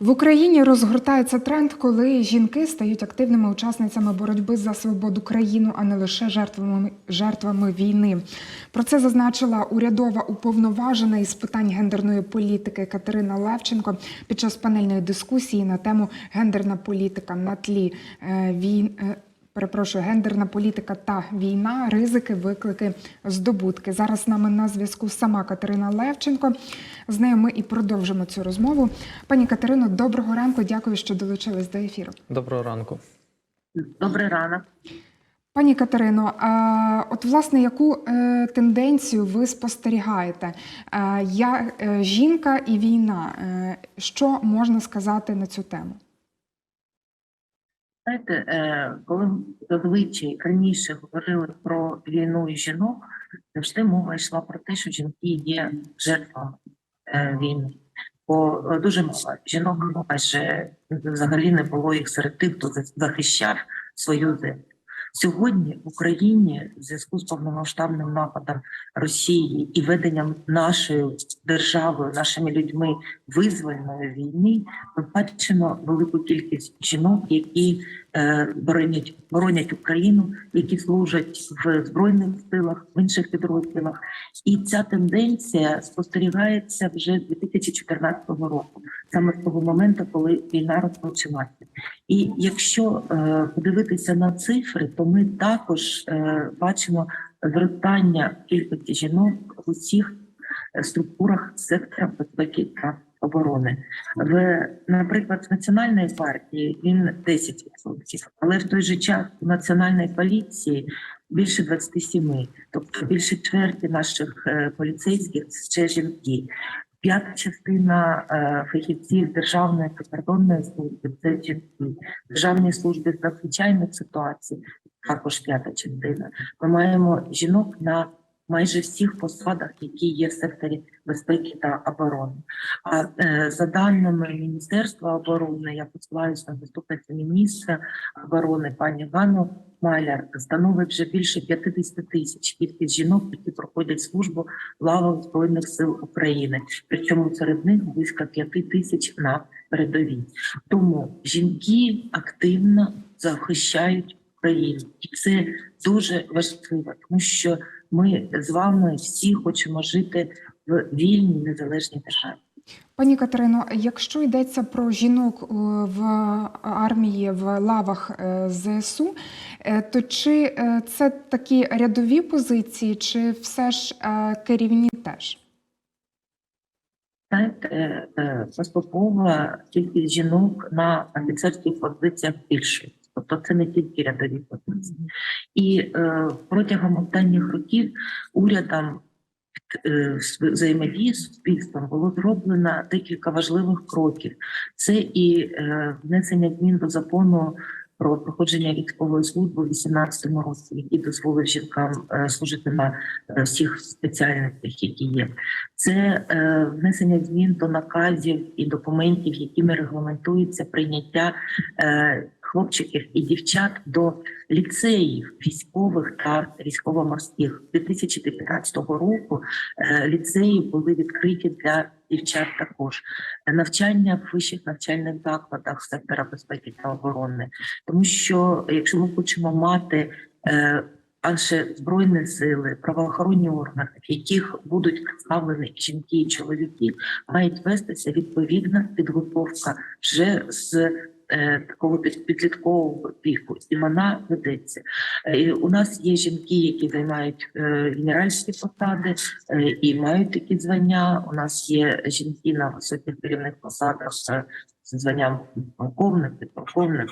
В Україні розгортається тренд, коли жінки стають активними учасницями боротьби за свободу країну, а не лише жертвами, жертвами війни. Про це зазначила урядова уповноважена із питань гендерної політики Катерина Левченко під час панельної дискусії на тему гендерна політика на тлі війни. війн. Перепрошую, гендерна політика та війна, ризики, виклики, здобутки. Зараз з нами на зв'язку сама Катерина Левченко. З нею ми і продовжимо цю розмову. Пані Катерино, доброго ранку. Дякую, що долучились до ефіру. Доброго ранку. Добрий ранок. Пані Катерино, от власне яку е, тенденцію ви спостерігаєте? Я е, жінка і війна. Е, що можна сказати на цю тему? Знаєте, е, коли зазвичай раніше говорили про війну і жінок, завжди мова йшла про те, що жінки є жертвами е, війни. Бо е, дуже мало жінок майже взагалі не було їх серед тих, хто захищав свою землю. Сьогодні в Україні в зв'язку з повномасштабним нападом Росії і веденням нашою державою, нашими людьми визвольної війни, ми бачимо велику кількість жінок, які е, боронять боронять Україну, які служать в збройних силах, в інших підрозділах. І ця тенденція спостерігається вже з 2014 року, саме з того моменту, коли війна розпочалася. І якщо е, подивитися на цифри, то ми також е, бачимо зростання кількості жінок в усіх е, структурах сектора безпеки та оборони. В, наприклад, з національної партії він 10%, але в той же час у національної поліції більше 27%, тобто більше чверті наших поліцейських це жінки. П'ята частина е, фахівців Державної прикордонної служби це жінки, Державної служби з надзвичайних ситуацій також п'ята частина. Ми маємо жінок на майже всіх посадах, які є в секторі безпеки та оборони. А е, за даними Міністерства оборони, я посилаюся на заступницю міністра оборони пані Ганну Маляр, становить вже більше 50 тисяч кількість жінок, які проходять службу в лавах збройних сил України. Причому серед них близько 5 тисяч на передовій. Тому жінки активно захищають Україну, і це дуже важливо, тому що ми з вами всі хочемо жити в вільній незалежній державі. Пані Катерино, якщо йдеться про жінок е, в армії в лавах е, ЗСУ, е, то чи це такі рядові позиції, чи все ж керівні теж? Знаєте, е, поступово кількість жінок на офіцерських позиціях більшує. Тобто це не тільки рядові позиції. І е, протягом останніх років урядом е, взаємодії з суспільством було зроблено декілька важливих кроків. Це і е, внесення змін до закону про проходження військової служби у 2018 році, який дозволив жінкам е, служити на е, всіх спеціальностях, які є. Це внесення змін до наказів і документів, якими регламентується прийняття хлопчиків і дівчат до ліцеїв військових та військово-морських. 2019 року е, ліцеї були відкриті для дівчат також навчання в вищих навчальних закладах сектора безпеки та оборони, тому що якщо ми хочемо мати е, Аже збройні сили, правоохоронні органи, в яких будуть представлені жінки і чоловіки, мають вестися відповідна підготовка вже з такого під- підліткового віку, і вона ведеться. Е, і у нас є жінки, які займають е, генеральські посади е, і мають такі звання. У нас є жінки на високих керівних посадах е, з званням полковник, підполковник,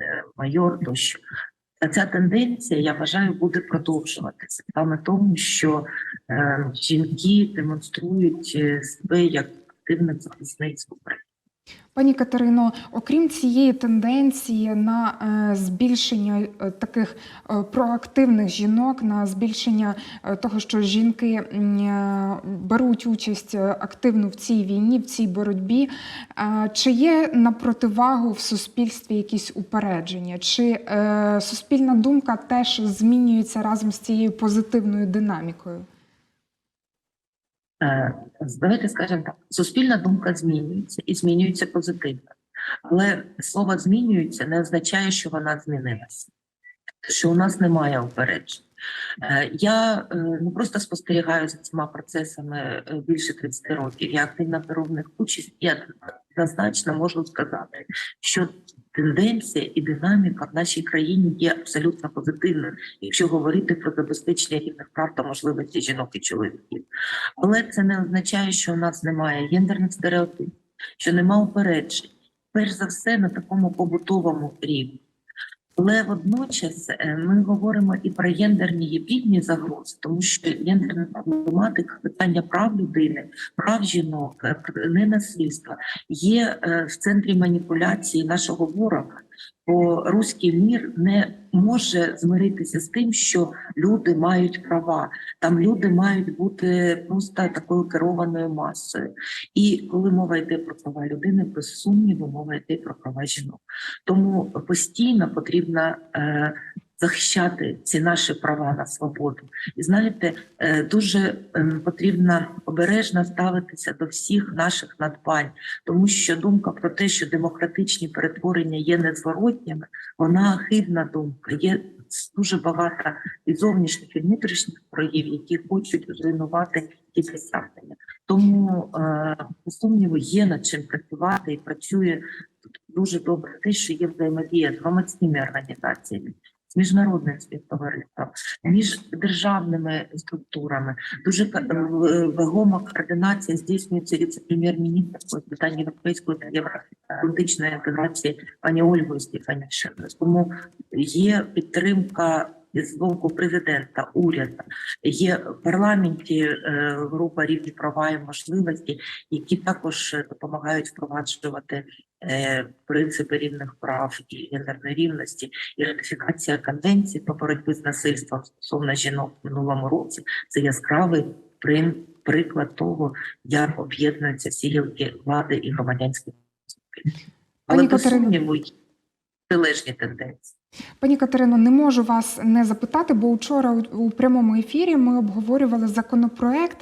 е, майор тощо. А ця тенденція, я вважаю, буде продовжуватися саме тому, що е, жінки демонструють е, себе як активних захисниць України. Пані Катерино, окрім цієї тенденції на е, збільшення е, таких е, проактивних жінок, на збільшення того, що жінки беруть участь активно в цій війні, в цій боротьбі, чи є на противагу в суспільстві якісь упередження? Чи суспільна думка теж змінюється разом з цією позитивною динамікою? Е, Давайте скажемо так: суспільна думка змінюється і змінюється позитивно. Але слово змінюється не означає, що вона змінилася, що у нас немає упереджень. Е, Я не просто спостерігаю за цими процесами е, більше 30 років. Я активно беру в участь. Я однозначно можу сказати, що тенденція і динаміка в нашій країні є абсолютно позитивною, якщо говорити про забезпечення рівних прав та можливостей жінок і чоловіків. Але це не означає, що у нас немає гендерних стереотипів, що немає упереджень. Перш за все на такому побутовому рівні. Але водночас е, ми говоримо і про гендерні гібридні загрози, тому що гендерна проблематика, питання прав людини, прав жінок, е, ненасильства є е, в центрі маніпуляції нашого ворога. Бо руський мір не може змиритися з тим, що люди мають права. Там люди мають бути просто такою керованою масою. І коли мова йде про права людини, без сумніву мова йде про права жінок. Тому постійно потрібна. е, захищати ці наші права на свободу. І знаєте, е, дуже ем, потрібно обережно ставитися до всіх наших надбань, тому що думка про те, що демократичні перетворення є незворотніми, вона хибна думка. Є дуже багато і зовнішніх і внутрішніх проявів, які хочуть зруйнувати ті досягнення. Тому е, без сумніву є над чим працювати і працює тут дуже добре те, що є взаємодія з громадськими організаціями. З міжнародним співтовариством, між державними структурами. Дуже е, вагома координація здійснюється віце-прем'єр-міністра з питань європейської та євроатлантичної інтеграції пані Ольгою Стефанішиною. Тому є підтримка з боку президента, уряду, є в парламенті е, група рівні права і можливості, які також е, допомагають впроваджувати принципи рівних прав і гендерної рівності, і ратифікація конвенції по боротьбі з насильством стосовно жінок в минулому році. Це яскравий приклад того, як об'єднуються всі гілки влади і громадянські. Але без сумніву залежні тенденції. Пані Катерино, не можу вас не запитати, бо вчора у- прямому ефірі ми обговорювали законопроект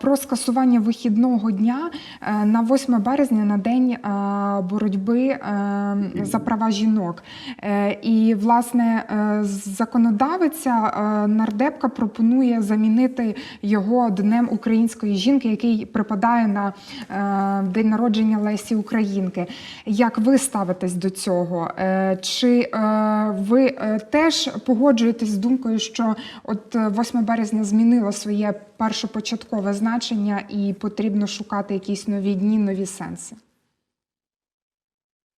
про скасування вихідного дня е, на 8 березня на день е, боротьби е, за права жінок. Е, І власне е, законодавиця е, нардепка пропонує замінити його днем української жінки, який припадає на е, день народження Лесі Українки. Як ви ставитесь до цього? Е, Чи е, ви е, теж погоджуєтесь з думкою, що от е, 8 березня змінило своє першопочаткове значення і потрібно шукати якісь нові дні, нові сенси?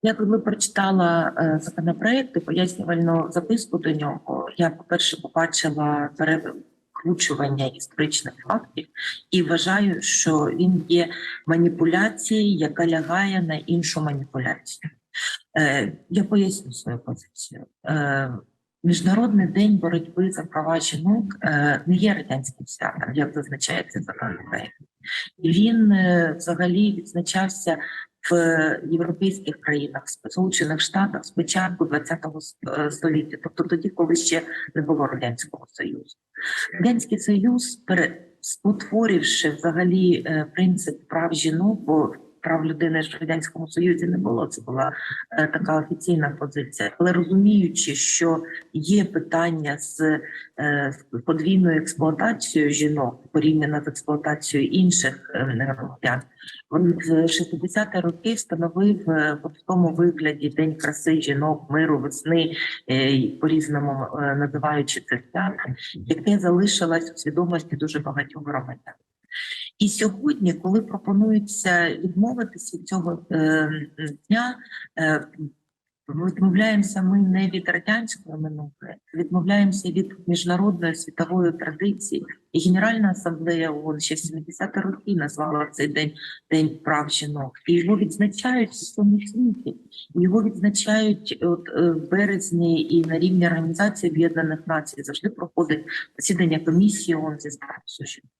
Я коли прочитала е, законопроект і пояснювальну записку до нього, я по-перше побачила перекручування історичних фактів і вважаю, що він є маніпуляцією, яка лягає на іншу маніпуляцію. Е, Я поясню свою позицію. Е, Міжнародний день боротьби за права жінок е, не є радянським святом, як зазначається законопроект. І він взагалі відзначався в європейських країнах, Сполучених Штатах з початку ХХ століття, тобто тоді, коли ще не було радянського союзу. Радянський Союз, спотворивши взагалі принцип прав жінок, бо прав людини в радянському союзі не було. Це була е, така офіційна позиція, але розуміючи, що є питання з, е, подвійною експлуатацією жінок порівняно з експлуатацією інших е, громадян, в 60-ті роки встановив в тому вигляді День краси жінок, миру, весни, по-різному е, називаючи це свято, яке залишилось у свідомості дуже багатьох громадян. І сьогодні, коли пропонується відмовитися від цього е, дня, е, відмовляємося ми не від радянської минулої, відмовляємося від міжнародної світової традиції. І Генеральна асамблея ООН ще в 70-ті роки назвала цей день День прав жінок, і його відзначають всьому світі. Його відзначають от е, в березні і на рівні Організації Об'єднаних Націй завжди проходить засідання комісії ООН зі статусу жінок.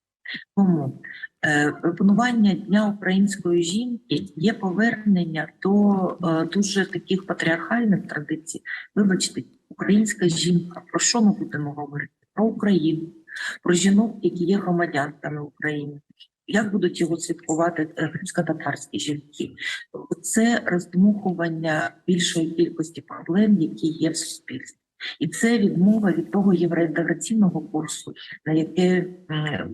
Тому е, пропонування Дня української жінки є повернення до е, дуже таких патріархальних традицій. Вибачте, українська жінка. Про що ми будемо говорити? Про Україну, про жінок, які є громадянками України. як будуть його святкувати е, кримсько-татарські жінки? Це роздмухування більшої кількості проблем, які є в суспільстві. І це відмова від того євроінтеграційного курсу, на яке,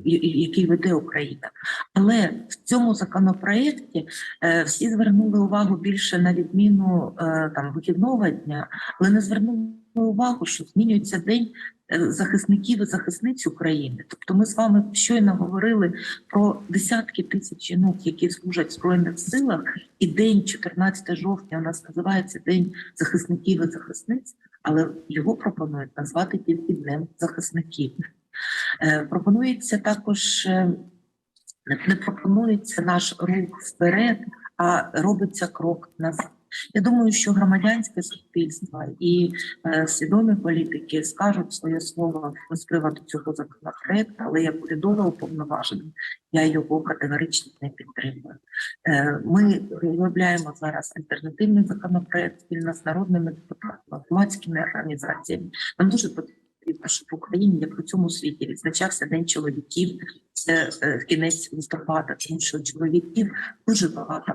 і- який веде Україна. Але в цьому законопроєкті е, всі звернули увагу більше на відміну е, там вихідного дня, але не звернули увагу, що змінюється день е, захисників і захисниць України. Тобто, ми з вами щойно говорили про десятки тисяч жінок, які служать в збройних силах, і день 14 жовтня у нас називається День захисників і захисниць, але його пропонують назвати тільки Днем захисників. Е, Пропонується також е, не- пропонується наш рух вперед, а робиться крок назад. Я думаю, що громадянське суспільство і е, свідомі політики скажуть своє слово з приводу цього законопроекту, але як урядова уповноважена, я його категорично не підтримую. Е, ми розробляємо зараз альтернативний законопроект спільно з народними депутатами, громадськими організаціями. Нам дуже потрібно, щоб в Україні, як у цьому світі, відзначався День чоловіків. Це е, кінець листопада, тому що чоловіків дуже багато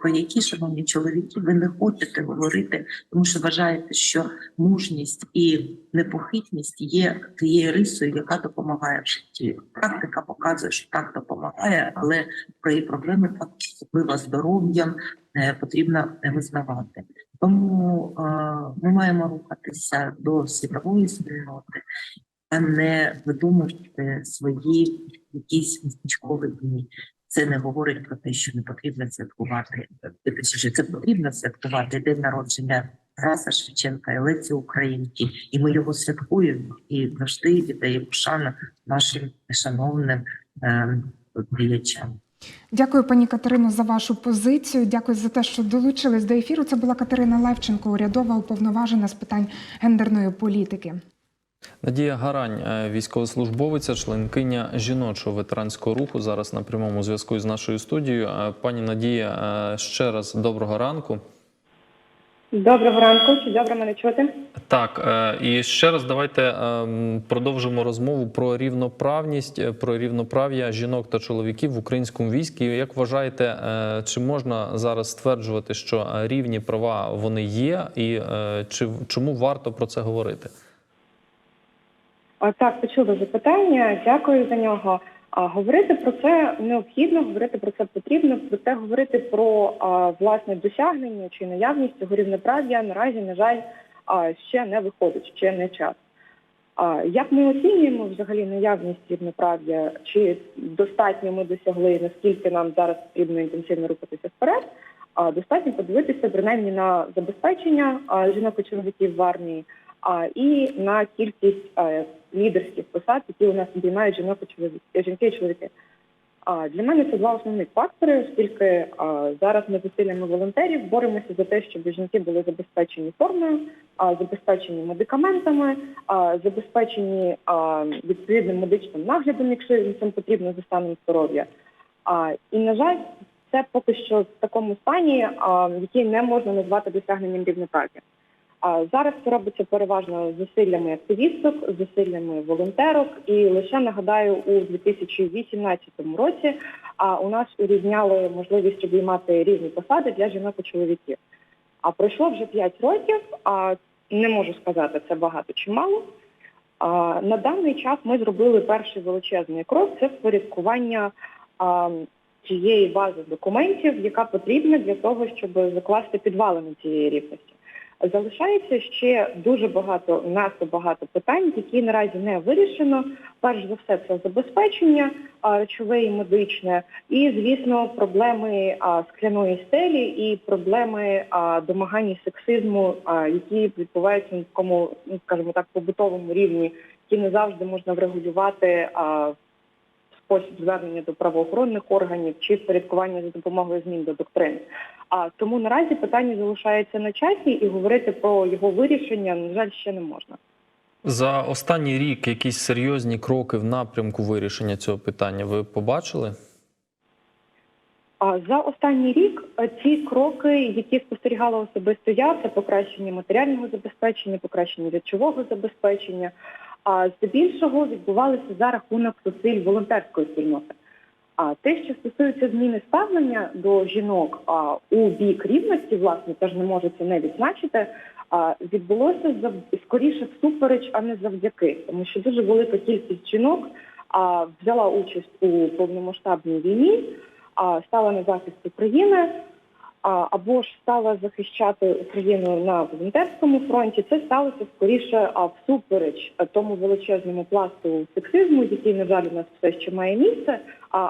про які, шановні чоловіки, ви не хочете говорити, тому що вважаєте, що мужність і непохитність є тією рисою, яка допомагає в житті. Практика показує, що так допомагає, але про її проблеми так особливо здоров'ям потрібно визнавати. Тому е, ми маємо рухатися до світової спільноти, а не видумувати свої якісь містечкові дні. Це не говорить про те, що не потрібно святкувати. е, Це потрібно святкувати день народження Тараса Шевченка і Леці Українки, і ми його святкуємо і завжди віддаємо шану нашим шановним е, діячам. Дякую, пані Катерино, за вашу позицію. Дякую за те, що долучились до ефіру. Це була Катерина Левченко, урядова уповноважена з питань гендерної політики. Надія Гарань, е, військовослужбовиця, членкиня жіночого ветеранського руху, зараз на прямому зв'язку з нашою студією. Е, Пані Надія, е, ще раз доброго ранку. Доброго ранку, чи добре мене чути? Так, е, і ще раз давайте ем, продовжимо розмову про рівноправність, е, про рівноправ'я жінок та чоловіків в українському війську. Як вважаєте, е, чи можна зараз стверджувати, що е, рівні права вони є, і е, чи чому варто про це говорити? Так, почула запитання. Дякую за нього. А, говорити про це необхідно, говорити про це потрібно. Проте говорити про а, власне досягнення чи наявність цього рівноправ'я наразі, на жаль, а, ще не виходить, ще не час. А, як ми оцінюємо взагалі наявність рівноправ'я? Чи достатньо ми досягли, наскільки нам зараз потрібно інтенсивно рухатися вперед? А, достатньо подивитися принаймні на забезпечення жінок і чоловіків в армії і на кількість е, лідерських посад, які у нас обіймають жінок і чоловіки, жінки і чоловіки. Для мене це два основні фактори, оскільки зараз ми зусиллями волонтерів боремося за те, щоб жінки були забезпечені формою, забезпечені медикаментами, забезпечені відповідним медичним наглядом, якщо їм цим потрібно за станом здоров'я. І на жаль, це поки що в такому стані, який не можна назвати досягненням рівноправ'я. Зараз це робиться переважно зусиллями активісток, зусиллями волонтерок. І лише нагадаю, у 2018 році у нас урізняли можливість обіймати різні посади для жінок і чоловіків. А пройшло вже 5 років, а не можу сказати, це багато чи мало. А, на даний час ми зробили перший величезний крок це впорядкування а, тієї бази документів, яка потрібна для того, щоб закласти підвалини цієї рівності. Залишається ще дуже багато надто багато питань, які наразі не вирішено. Перш за все, це забезпечення речове і медичне, і звісно, проблеми скляної стелі і проблеми а, домагання сексизму, які відбуваються на такому, ну скажімо так, побутовому рівні, які не завжди можна врегулювати в спосіб звернення до правоохоронних органів чи впорядкування за допомогою змін до доктрин. А тому наразі питання залишається на часі, і говорити про його вирішення, на жаль, ще не можна. За останній рік якісь серйозні кроки в напрямку вирішення цього питання ви побачили? За останній рік е, ці кроки, які спостерігала особисто я, це покращення матеріального забезпечення, покращення речового забезпечення. А здебільшого відбувалися за рахунок зусиль волонтерської спільноти. А те, що стосується зміни ставлення до жінок а, у бік рівності, власне, теж не можу це не відзначити. А відбулося зав... скоріше всупереч, а не завдяки, тому що дуже велика кількість жінок а, взяла участь у повномасштабній війні, а, стала на захист України, або ж стала захищати Україну на волонтерському фронті. Це сталося скоріше всупереч тому величезному пласту сексизму, який, на жаль, у нас все ще має місце,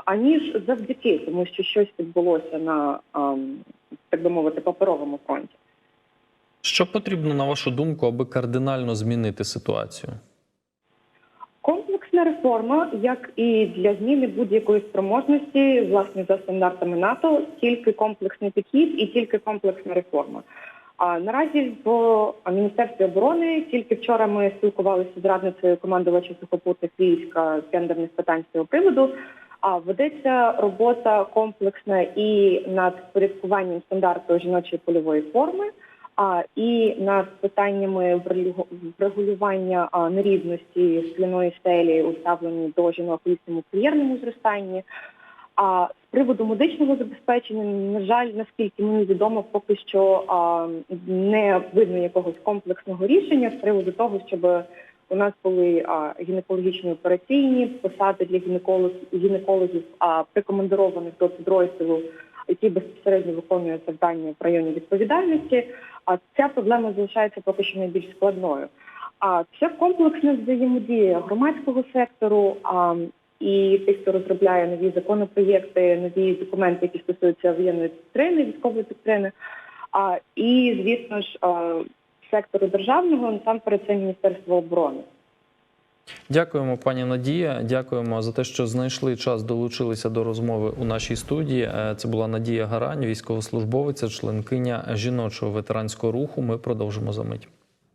аніж завдяки, тому що щось відбулося на так би мовити паперовому фронті. Що потрібно, на вашу думку, аби кардинально змінити ситуацію? Реформа, як і для зміни будь-якої спроможності, власне, за стандартами НАТО, тільки комплексний підхід і тільки комплексна реформа. А наразі в Міністерстві оборони тільки вчора ми спілкувалися з радницею командувача сухопутних військ з гендерних питань цього приводу. А ведеться робота комплексна і над впорядкуванням стандарту жіночої польової форми, і над питаннями врегулювання нерівності скляної стелі у ставленні до жінок у їхньому кар'єрному зростанні. А з приводу медичного забезпечення, на жаль, наскільки мені відомо, поки що не видно якогось комплексного рішення з приводу того, щоб у нас були гінекологічні операційні посади для гінекологів, прикомандированих до підрозділу, які безпосередньо виконують завдання в районі відповідальності. А ця проблема залишається поки що найбільш складною. А це комплексна взаємодія громадського сектору а, і тих, хто розробляє нові законопроєкти, нові документи, які стосуються воєнної доктрини, військової доктрини. А, і, звісно ж, а, сектору державного насамперед це Міністерство оборони. Дякуємо, пані Надія. Дякуємо за те, що знайшли час, долучилися до розмови у нашій студії. Е, Це була Надія Гарань, військовослужбовиця, членкиня жіночого ветеранського руху. Ми продовжимо за мить.